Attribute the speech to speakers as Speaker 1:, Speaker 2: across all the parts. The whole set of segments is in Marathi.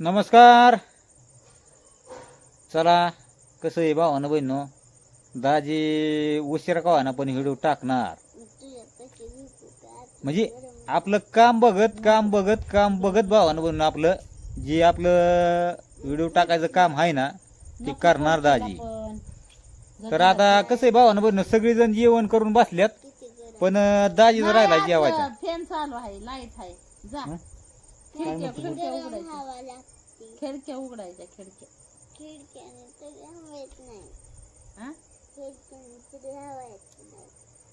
Speaker 1: नमस्कार. चला कसं आहे भावानं बहिणो दाजी उशिरा का ना पण व्हिडिओ टाकणार. म्हणजे आपलं काम बघत काम बघत काम बघत भावानं बहिणो आपलं जे आपलं व्हिडिओ टाकायचं काम आहे ना ते करणार दाजी. तर आता कसं आहे भावानं बहिणो सगळेजण जेवण करून बसल्यात पण दाजी जर राहिला जेवायचा.
Speaker 2: फॅन चालू आहे लाइट आहे. जा. खिडक्या खिडक्या उघडायच्या. खिडक्या उघडायच्या खिडक्या. हा?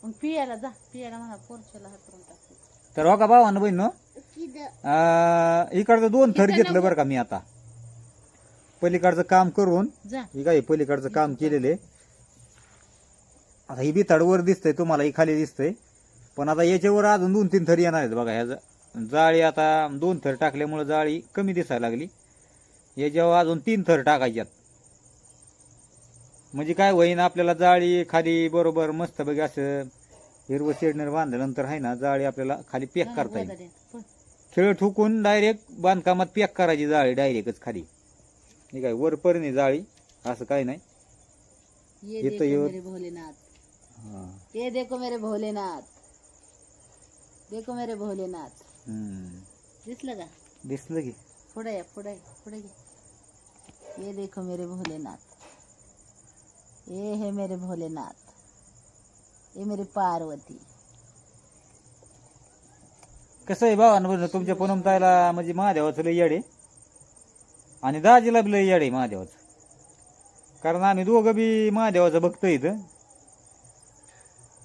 Speaker 2: मग पियाला जा पियाला म्हणा पोरच्याला हातरून टाकते
Speaker 1: तर हो का भावानं बहिणो इकडचं दोन थर घेतलं बरं का मी आता. पलीकडचं काम करून
Speaker 2: जा.
Speaker 1: हे काय पलीकडचं काम केलेले? आता ही बिताड वर दिसतंय तुम्हाला ही खाली दिसतंय. पण आता याच्यावर अजून दोन तीन थर येणार आहेत बघा ह्या जा- जाळी आता दोन थर टाकल्यामुळे जाळी कमी दिसायला लागली. याच्यावर अजून तीन थर टाकायच्यात. म्हणजे काय होईन आपल्याला जाळी खाली बरोबर मस्त बघा असं हिरवं शेडणर बांधल्यानंतर आहे ना जाळी आपल्याला खाली पॅक करता येईल. खेळ ठोकून डायरेक्ट बांधकामात पॅक करायची जाळी डायरेक्टच खाली. हे काय वर पर्णी जाळी? असं काही नाही. येतं.
Speaker 2: मेरे भोलेनाथ.
Speaker 1: हा.
Speaker 2: ये देखो मेरे भोलेनाथ. देखो मेरे भोलेनाथ. दिसलं का?
Speaker 1: दिसलं की.
Speaker 2: पुढे या पुढे पुढे घे ये देखो मेरे भोलेनाथ. ये है मेरे भोलेनाथ. ये मेरी पार्वती.
Speaker 1: कसं आहे भावानं तुमच्या पूनमताईला म्हणजे महादेवाचं लय येडे. आणि दाजीला बी लय येडे महादेवाचं. कारण आम्ही दोघं बी महादेवाचं बघतो इथं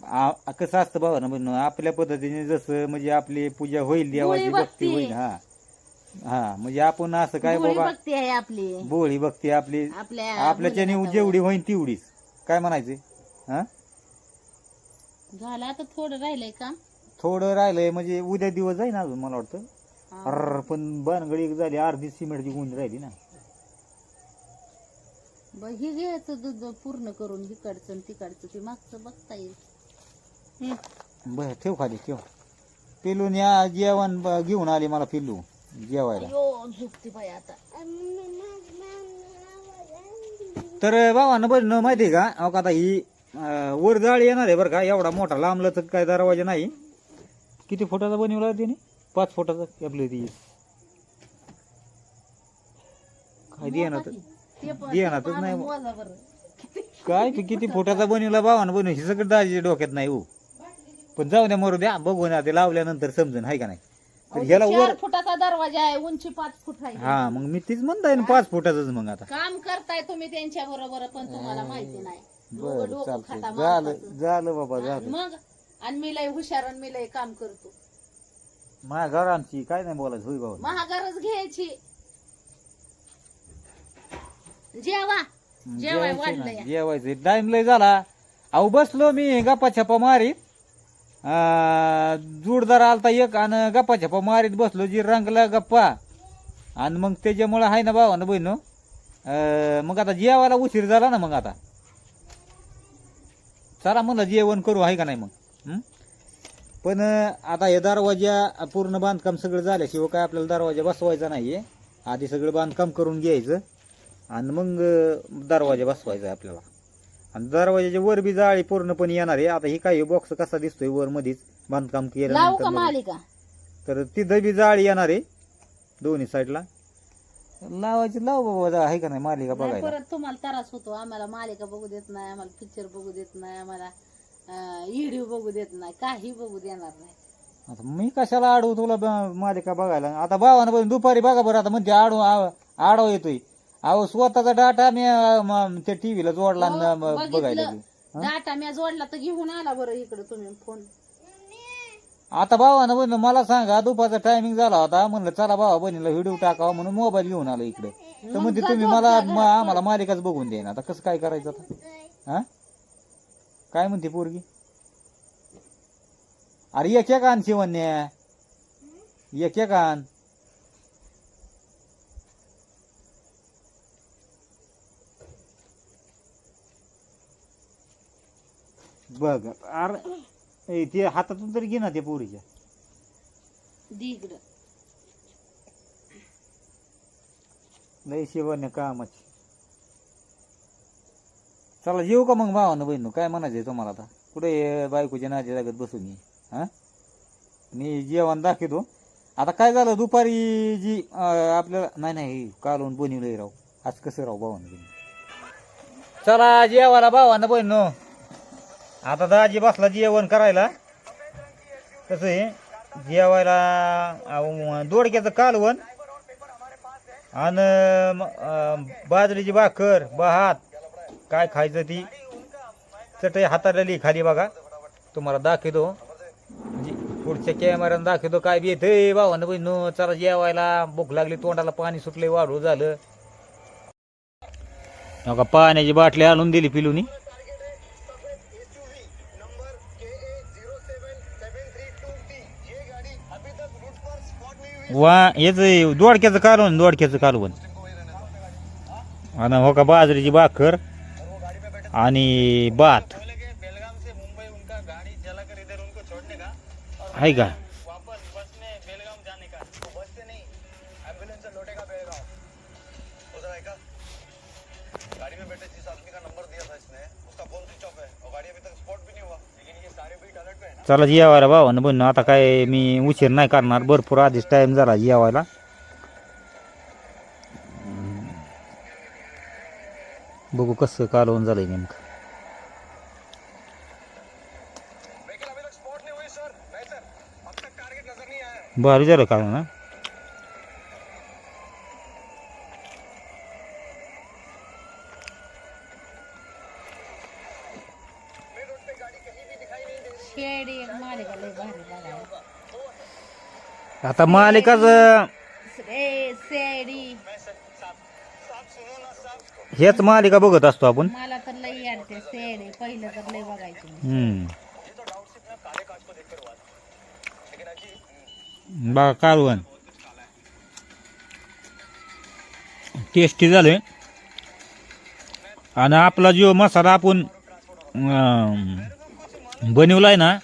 Speaker 1: आ- कसं असतं भावानं बरं आपल्या पद्धतीने जसं म्हणजे आपली पूजा होईल देवाची
Speaker 2: भोळी
Speaker 1: भक्ती
Speaker 2: भक्ती.
Speaker 1: होईल हा. हा म्हणजे आपण असं काय
Speaker 2: भोळी
Speaker 1: बाबा
Speaker 2: भक्ती आहे आपली.
Speaker 1: बोळी भक्ती आपली
Speaker 2: आपल्या
Speaker 1: आपल्याच्याने
Speaker 2: भोलेनाथावर.
Speaker 1: जेवढी होईल. तेवढीच. काय म्हणायचे? हा?
Speaker 2: झालं आता थोडं राहिलंय काम.
Speaker 1: थोडं राहिलंय म्हणजे उद्या दिवस जाईल अजून मला वाटतं.
Speaker 2: हा.
Speaker 1: अर्र पण बानगडी एक झाली अर्धी सिमेंटची गुंज राहिली ना.
Speaker 2: ब- हे घ्यायचं दूध पूर्ण करून हिकडचं आणि तिकडचं ते मागचं बघता येईल.
Speaker 1: बर ठेव खाली ठेव. पिलून या जेवण ब- घेऊन आली मला पिल्लू जेवायला.
Speaker 2: अयो झुकते बाई आता.
Speaker 1: तर भावानं बरं न माहिती आहे का अहो का आता ही अं, वर जाळ येणार आहे बरं का एवढा मोठा लांबला तर काय दरवाजा नाही. किती फुटाचा बनवला त्याने पाच फुटाचा आपलं ती काय देणार तर
Speaker 2: ते पण-
Speaker 1: नाही.
Speaker 2: मोजा बरं.
Speaker 1: काय ते किती फुटाचा बनवला भावानं बनवू हे सगळं दाजी डोक्यात नाही हो. पण जाऊ द्या मरू द्या बघू ना ते लावल्यानंतर समजून हाय का नाही? तर ह्याला
Speaker 2: चार
Speaker 1: वर
Speaker 2: फुटाचा दरवाजा आहे उंची पाच फूट आहे.
Speaker 1: हा मग मी तीच म्हणताय ना पाच फुटाचंच मग आता.
Speaker 2: काम करताय तुम्ही त्यांच्या बरोबर पण तुम्हाला माहिती नाही.
Speaker 1: बर
Speaker 2: डोकं-
Speaker 1: चालतंय.
Speaker 2: खाता
Speaker 1: झालं
Speaker 2: माणसाचं.
Speaker 1: झालं बाबा
Speaker 2: आणि
Speaker 1: झालं.
Speaker 2: मग? आणि मी लय हुशार आणि मी लय काम करतो.
Speaker 1: माझ्या घर आमची काय नाही बोलायचं होई बाबा
Speaker 2: महागारच घ्यायची. जेवा. जेवाय वाढलंय
Speaker 1: जेवायचं. टाइम लय झाला. अहो बसलो मी गप्पा छप्पा मारीत. जोडदार आलता एक आणि गप्पा छप्पा मारीत बसलो जी रंगला गप्पा. आणि मग त्याच्यामुळं आहे ना भावा ना बहिण मग आता जेवायला उशीर झाला ना मग आता. चला म्हणलं जेवण करू आहे का नाही मग? पण आता हे दरवाजा पूर्ण बांधकाम सगळं झाल्याशिवाय काय आपल्याला दरवाजा बसवायचा नाहीये. आधी सगळं बांधकाम करून घ्यायचं. आणि मग दरवाजा बसवायचा आहे आपल्याला. आणि दरवाजाच्या वर बी जाळी पूर्णपणे येणार आहे. आता ही काय बॉक्स कसा दिसतोय वर मध्येच बांधकाम
Speaker 2: लावू का
Speaker 1: केल्यानंतर बघा.
Speaker 2: मालिका?
Speaker 1: तर तिथं बी जाळी येणार आहे. दोन्ही साईडला. लावायची लाव बाबा जा, आहे का नाही मालिका
Speaker 2: नाही,
Speaker 1: बघायला?
Speaker 2: परत तुम्हाला त्रास होतो. आम्हाला मालिका बघू देत नाही आम्हाला पिक्चर बघू देत नाही आम्हाला व्हिडिओ बघू देत नाही काही बघू देणार नाही.
Speaker 1: आता मी कशाला आडवू तुला ब- मालिका बघायला? आता भावानं पण दुपारी बघा बरं आता म्हणते आडव आव- आडव येतोय. अहो स्वतःचा डाटा मी अं, म- त्या टीव्हीला जोडला म- बघायला
Speaker 2: बघितलं. डाटा मी जोडला तर घेऊन आला बरं इकडे तुम्ही फोन.
Speaker 1: आता भावानं म्हणलं मला सांगा दुपारचा टायमिंग झाला होता. म्हणलं चला भावा बहिणीला व्हिडिओ टाकावा म्हणून मोबाईल घेऊन आलो इकडे. तर म्हणते तुम्ही मला म- आम्हाला मालिकाच बघून देईन आता कसं काय करायचं आता? हा? काय म्हणते पोरगी? अरे एक एक आण शिवण्या. एक एक आण. बघ अरे ए, ते हातातून तरी घे ना ते पोरीच्या.
Speaker 2: दी इकडं.
Speaker 1: लय शिवण्य कामाची. चला येऊ का मग भावानं बहिण काय म्हणायचंय तुम्हाला आता? कुठे हे बायकोच्या नाजी जागत बसून ये? हा? मी जेवण दाखवतो. आता काय झालं दुपारी जी अं, आपल्याला नाही नाही कालवून बनवलंय राव. आज कसं राव भावानं? बहिण चला जेवायला भावानं बहिण आता दाजी बसला जेवण करायला. कसं आहे जेवायला अहो, दोडक्याचं कालवण आणि बाजरीची भाकर भात काय खायचं ती. चटई हाताळलेली खाली बघा. तुम्हाला दाखवतो. पुढच्या कॅमेऱ्यानं दाखवतो काय बी येते भावानं बहिण चला जेवायला. भूक लागली तोंडाला पाणी सुटले वाढू झालं. पाण्याची बाटली आणून दिली पिलूनी. वा हेच दोडक्याचं कालवण दोडक्याचं कालवण आणि हो का बाजरीची भाकर आणि भात.
Speaker 3: बेलगाम से
Speaker 1: चला जेवायला भावानं बहिण आता काय मी उशीर नाही करणार भरपूर आधीच टाईम झाला जेवायला. बघू कसं कालवून झालंय नेमकं.
Speaker 3: बारी झालं कालवून ना नहीं हुई सर नहीं सर अब तक टारगेट नजर नहीं आया है
Speaker 1: भारी झालं कालवण हा
Speaker 3: मेन रोड पे गाड़ी कहीं भी दिखाई नहीं दे रही
Speaker 2: शेडी एक मालिका लय भारी बघायला
Speaker 1: आता मालिकाच हेच मालिका बघत असतो आपण.
Speaker 2: मला तर लई शेडी पहिलं तर लय बघायची.
Speaker 1: हम्म. बघा कालवण. टेस्टी झालंय. आणि आपला जो मसाला आपण अं, बनवलाय ना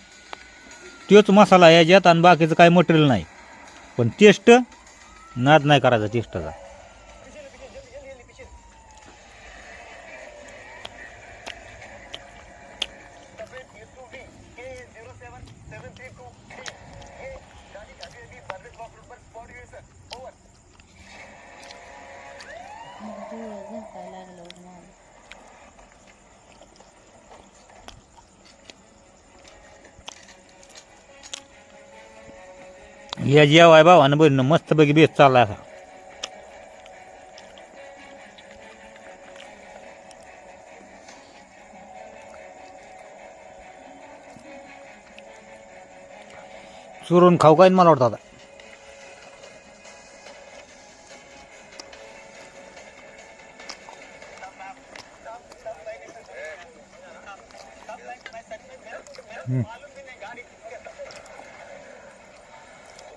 Speaker 1: तोच मसाला आहे याच्यात आणि बाकीचं काही मटेरियल नाही. पण टेस्ट नाद नाही करायचा टेस्टचा.
Speaker 3: या
Speaker 1: जेवाय भावानं बहिण मस्तपैकी बेस चालला असा चुरून खाऊ काय मला वाटतं आता हम्म.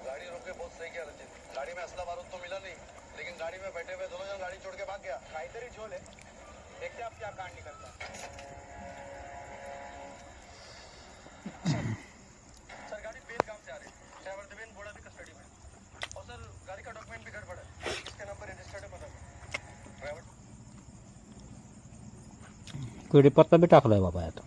Speaker 3: गाड़ी रोक के बहुत सही किया रंजित गाड़ी में असला बारूद तो मिला नहीं लेकिन गाड़ी में बैठे हुए दोनों जन गाड़ी छोड़ के भाग गया। काहीतरी झोल है। देखते आप अब क्या कांड निकलता सर गाड़ी बेलगाम से आ रही है। ड्राइवर देवेन बोड़ा भी कस्टडी में और सर गाड़ी का डॉक्यूमेंट भी गड़बड़ है। किसके नंबर रजिस्टर्ड है पता नहीं। ड्राइवर
Speaker 1: कढीपत्ता बी टाकलाय बाबा आता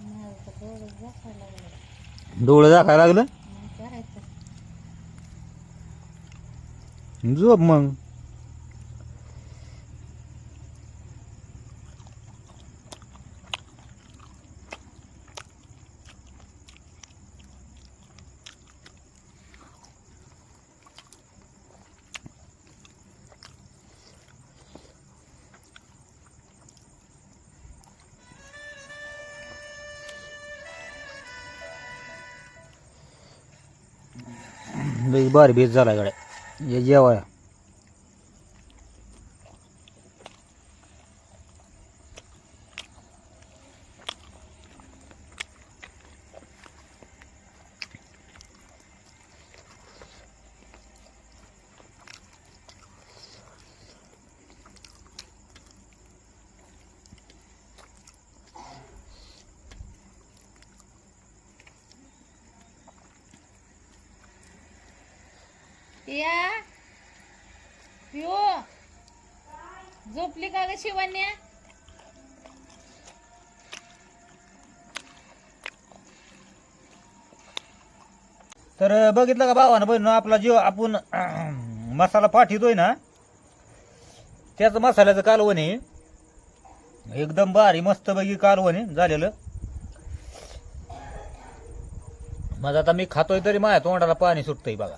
Speaker 2: माझं तर डोळं झाकायला लागलं
Speaker 1: डोळं दाखायला लागलं?
Speaker 2: करायचं.
Speaker 1: झोप मग. लई भारी बेस झाला गड्या. या जेवाया.
Speaker 2: झोपली का ग शिवण्या?
Speaker 1: तर बघितलं का भावानं बहिण आपला जीव आपण मसाला पाठवतोय ना त्याचं मसाल्याचं कालवण आहे एकदम भारी मस्त पैकी कालवण आहे झालेलं. माझं आता मी खातोय तरी माझ्या तोंडाला पाणी सुटतंय बघा.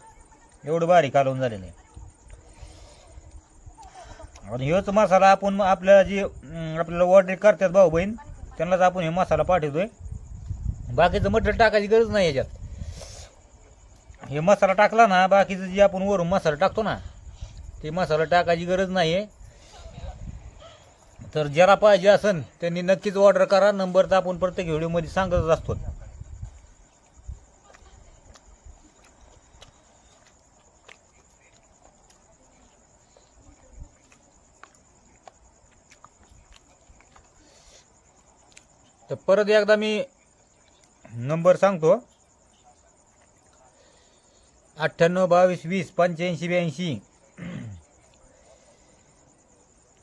Speaker 1: एवढं भारी कालवण झालेलं आहे. आणि हेच मसाला आपण आपल्याला जे आपल्याला ऑर्डर करतात भाऊ बहीण त्यांनाच आपण हे मसाला पाठवतोय. बाकीचं मटेरियल टाकायची गरज नाही याच्यात. हे मसाला टाकला ना बाकीचं जे आपण वरून मसाला टाकतो ना ते मसाला टाकायची गरज नाही आहे तर ज्याला पाहिजे असेल त्यांनी नक्कीच ऑर्डर करा. नंबर तर आपण प्रत्येक व्हिडिओमध्ये सांगतच असतो. तर परत एकदा मी नंबर सांगतो. अठ्ठ्याण्णव बावीस वीस पंच्याऐंशी ब्याऐंशी.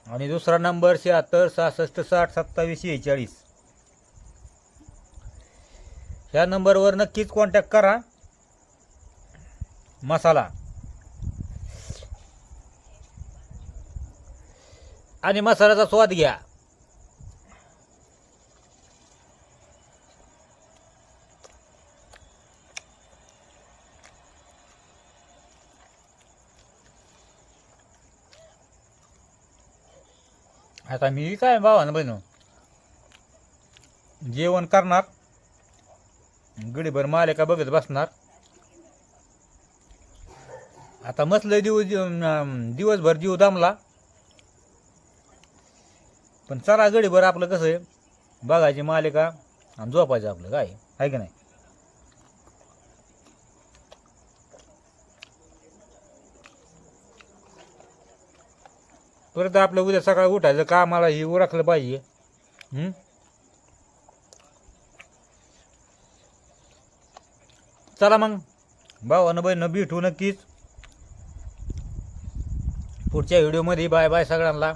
Speaker 1: आणि दुसरा नंबर शहात्तर सहासष्ट साठ सत्तावीस शेहेचाळीस. ह्या नंबरवर नक्कीच कॉन्टॅक्ट करा. मसाला. आणि मसाल्याचा स्वाद घ्या. आता मी काय भावानं बहिण? जेवण करणार. गडीभर मालिका बघत बसणार. आता मसलं दिवस दिवसभर जीव दामला. पण चला गडीभर आपलं कसं आहे? बघायची मालिका आणि झोपायचं आपलं काय आहे? की नाही? परत आपलं उद्या सकाळी उठायचं कामाला हे ओळखलं पाहिजे? चला मग. भावानं बहिणं भेटू नक्कीच. पुढच्या व्हिडिओमध्ये बाय बाय सगळ्यांना.